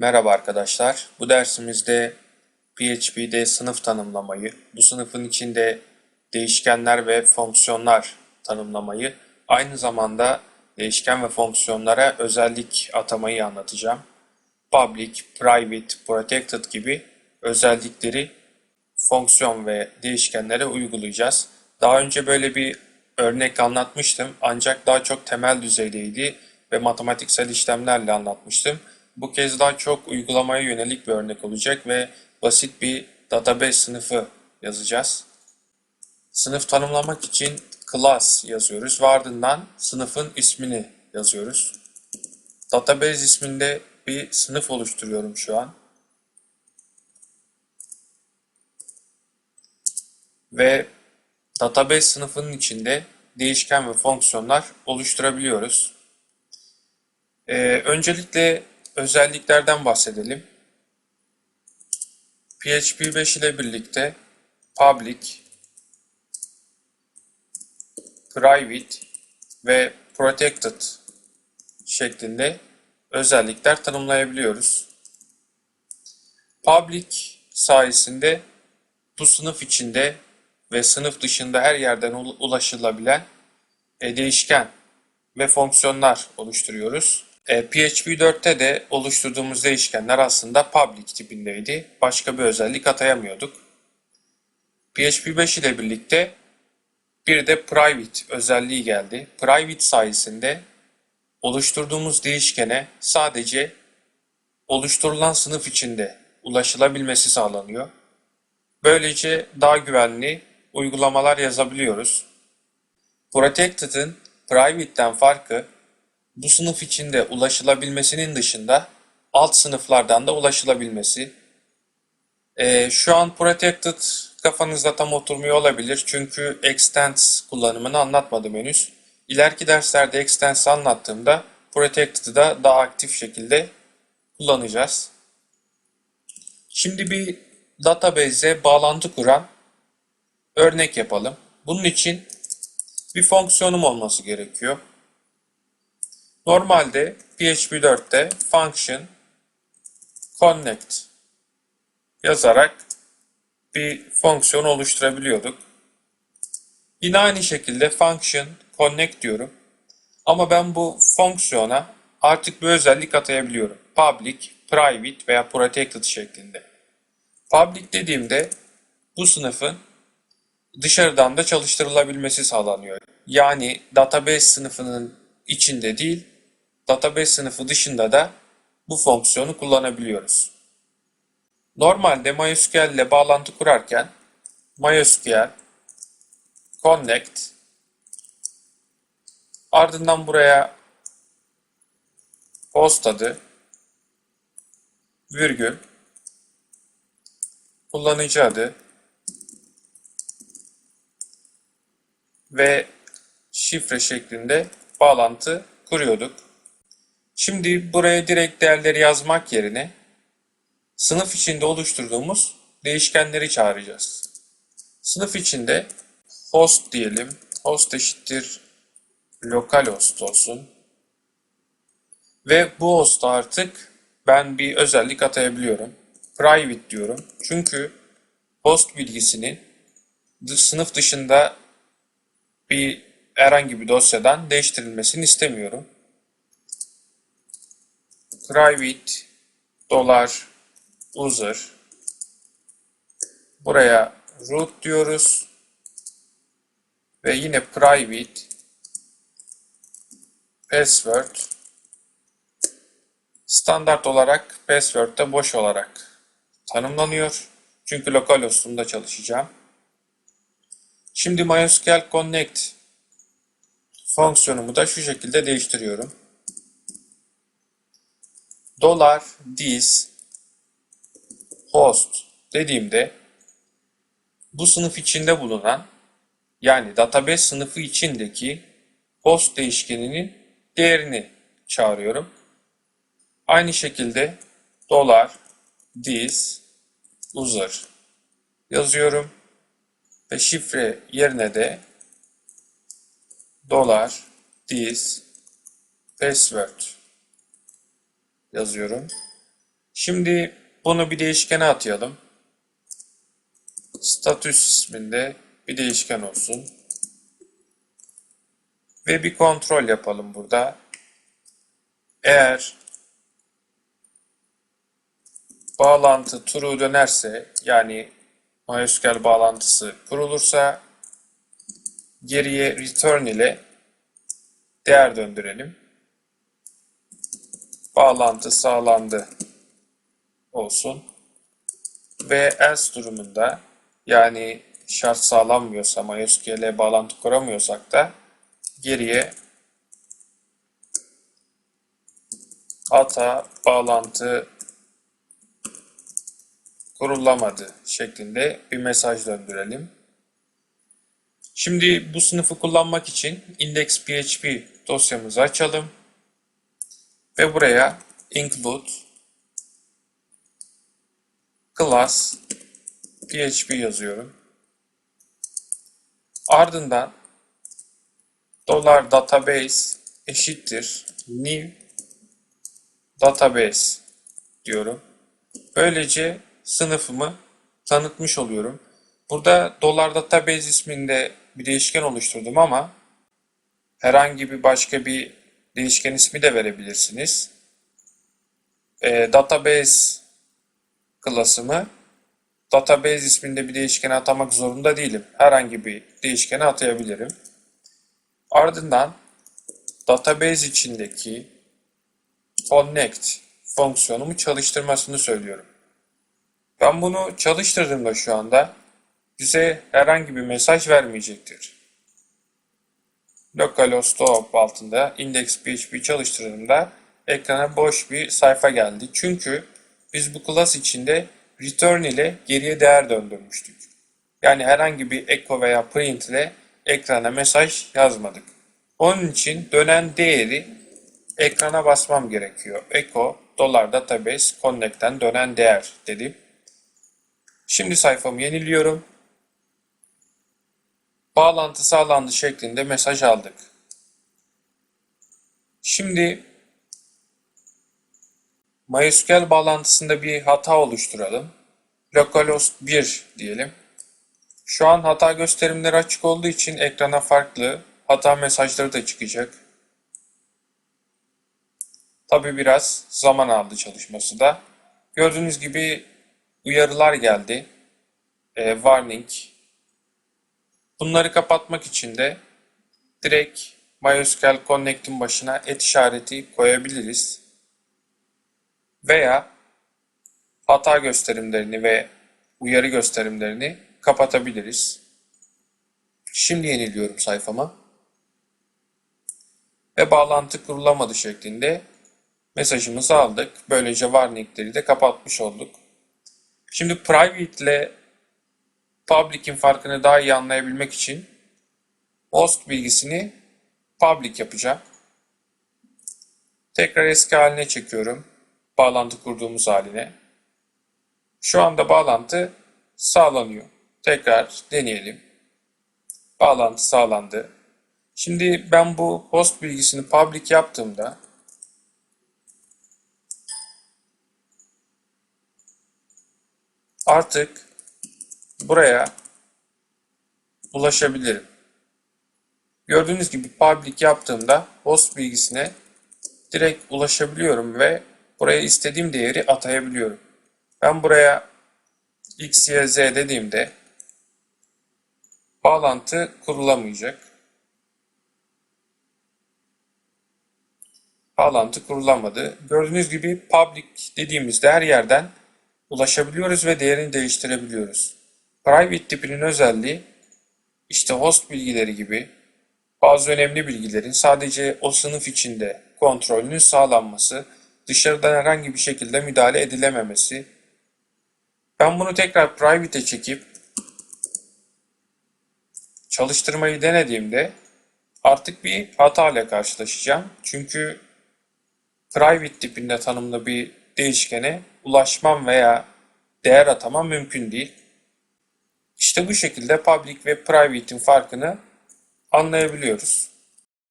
Merhaba arkadaşlar. Bu dersimizde PHP'de sınıf tanımlamayı, bu sınıfın içinde değişkenler ve fonksiyonlar tanımlamayı, aynı zamanda değişken ve fonksiyonlara özellik atamayı anlatacağım. Public, private, protected gibi özellikleri fonksiyon ve değişkenlere uygulayacağız. Daha önce böyle bir örnek anlatmıştım ancak daha çok temel düzeydeydi ve matematiksel işlemlerle anlatmıştım. Bu kez daha çok uygulamaya yönelik bir örnek olacak ve basit bir database sınıfı yazacağız. Sınıf tanımlamak için class yazıyoruz ve ardından sınıfın ismini yazıyoruz. Database isminde bir sınıf oluşturuyorum şu an. Ve database sınıfının içinde değişken ve fonksiyonlar oluşturabiliyoruz. Ee, öncelikle özelliklerden bahsedelim. PHP 5 ile birlikte public, private ve protected şeklinde özellikler tanımlayabiliyoruz. Public sayesinde bu sınıf içinde ve sınıf dışında her yerden ulaşılabilen e, değişken ve fonksiyonlar oluşturuyoruz. E, PHP 4'te de oluşturduğumuz değişkenler aslında public tipindeydi. Başka bir özellik atayamıyorduk. PHP 5 ile birlikte bir de private özelliği geldi. Private sayesinde oluşturduğumuz değişkene sadece oluşturulan sınıf içinde ulaşılabilmesi sağlanıyor. Böylece daha güvenli uygulamalar yazabiliyoruz. Protected'ın private'den farkı bu sınıf içinde ulaşılabilmesinin dışında alt sınıflardan da ulaşılabilmesi. Ee, şu an protected kafanızda tam oturmuyor olabilir çünkü extends kullanımını anlatmadım henüz. İleriki derslerde extends anlattığımda protected'ı da daha aktif şekilde kullanacağız. Şimdi bir database'e bağlantı kuran örnek yapalım. Bunun için bir fonksiyonum olması gerekiyor. Normalde PHP 4'te function connect yazarak bir fonksiyon oluşturabiliyorduk. Yine aynı şekilde function connect diyorum. Ama ben bu fonksiyona artık bir özellik atayabiliyorum. Public, private veya protected şeklinde. Public dediğimde bu sınıfın dışarıdan da çalıştırılabilmesi sağlanıyor. Yani database sınıfının içinde değil, database sınıfı dışında da bu fonksiyonu kullanabiliyoruz. Normalde MySQL ile bağlantı kurarken MySQL connect ardından buraya host adı virgül kullanıcı adı ve şifre şeklinde bağlantı kuruyorduk. Şimdi buraya direkt değerleri yazmak yerine sınıf içinde oluşturduğumuz değişkenleri çağıracağız. Sınıf içinde host diyelim. Host eşittir localhost olsun. Ve bu hosta artık ben bir özellik atayabiliyorum. Private diyorum. Çünkü host bilgisinin sınıf dışında bir herhangi bir dosyadan değiştirilmesini istemiyorum. Private dolar user buraya root diyoruz ve yine private password standart olarak password de boş olarak tanımlanıyor. Çünkü lokal hostumda çalışacağım. Şimdi MySQL Connect fonksiyonumu da şu şekilde değiştiriyorum. Dolar this host dediğimde bu sınıf içinde bulunan yani database sınıfı içindeki host değişkeninin değerini çağırıyorum. Aynı şekilde dolar this user yazıyorum ve şifre yerine de dolar this password yazıyorum. Şimdi bunu bir değişkene atayalım. Status isminde bir değişken olsun. Ve bir kontrol yapalım burada. Eğer bağlantı true dönerse yani MySQL bağlantısı kurulursa geriye return ile değer döndürelim. Bağlantı sağlandı olsun. Ve else durumunda yani şart sağlanmıyorsa MySQL'e bağlantı kuramıyorsak da geriye hata bağlantı kurulamadı şeklinde bir mesaj döndürelim. Şimdi bu sınıfı kullanmak için index.php dosyamızı açalım ve buraya include class php yazıyorum. Ardından dolar database eşittir new database diyorum. Böylece sınıfımı tanıtmış oluyorum. Burada dolar database isminde bir değişken oluşturdum ama herhangi bir başka bir değişken ismi de verebilirsiniz. E, database klasımı database isminde bir değişkene atamak zorunda değilim. Herhangi bir değişkene atayabilirim. Ardından database içindeki connect fonksiyonumu çalıştırmasını söylüyorum. Ben bunu çalıştırdığımda şu anda bize herhangi bir mesaj vermeyecektir. Localhost op altında index.php çalıştırdığımda ekrana boş bir sayfa geldi. Çünkü biz bu class içinde return ile geriye değer döndürmüştük. Yani herhangi bir echo veya print ile ekrana mesaj yazmadık. Onun için dönen değeri ekrana basmam gerekiyor. Echo dolar database connect'ten dönen değer dedim. Şimdi sayfamı yeniliyorum. Bağlantı sağlandı şeklinde mesaj aldık. Şimdi MySQL bağlantısında bir hata oluşturalım. Localhost 1 diyelim. Şu an hata gösterimleri açık olduğu için ekrana farklı hata mesajları da çıkacak. Tabi biraz zaman aldı çalışması da. Gördüğünüz gibi uyarılar geldi. E, warning. Bunları kapatmak için de direkt MySQL Connect'in başına et işareti koyabiliriz. Veya hata gösterimlerini ve uyarı gösterimlerini kapatabiliriz. Şimdi yeniliyorum sayfama. Ve bağlantı kurulamadı şeklinde mesajımızı aldık. Böylece warningleri de kapatmış olduk. Şimdi private ile public'in farkını daha iyi anlayabilmek için host bilgisini public yapacağım. Tekrar eski haline çekiyorum. Bağlantı kurduğumuz haline. Şu anda bağlantı sağlanıyor. Tekrar deneyelim. Bağlantı sağlandı. Şimdi ben bu host bilgisini public yaptığımda artık buraya ulaşabilirim. Gördüğünüz gibi public yaptığımda host bilgisine direkt ulaşabiliyorum ve buraya istediğim değeri atayabiliyorum. Ben buraya x, y, z dediğimde bağlantı kurulamayacak. Bağlantı kurulamadı. Gördüğünüz gibi public dediğimizde her yerden ulaşabiliyoruz ve değerini değiştirebiliyoruz. Private tipinin özelliği işte host bilgileri gibi bazı önemli bilgilerin sadece o sınıf içinde kontrolünün sağlanması, dışarıdan herhangi bir şekilde müdahale edilememesi. Ben bunu tekrar private'e çekip çalıştırmayı denediğimde artık bir hata ile karşılaşacağım. Çünkü private tipinde tanımlı bir değişkene ulaşmam veya değer atamam mümkün değil. İşte bu şekilde public ve private'in farkını anlayabiliyoruz.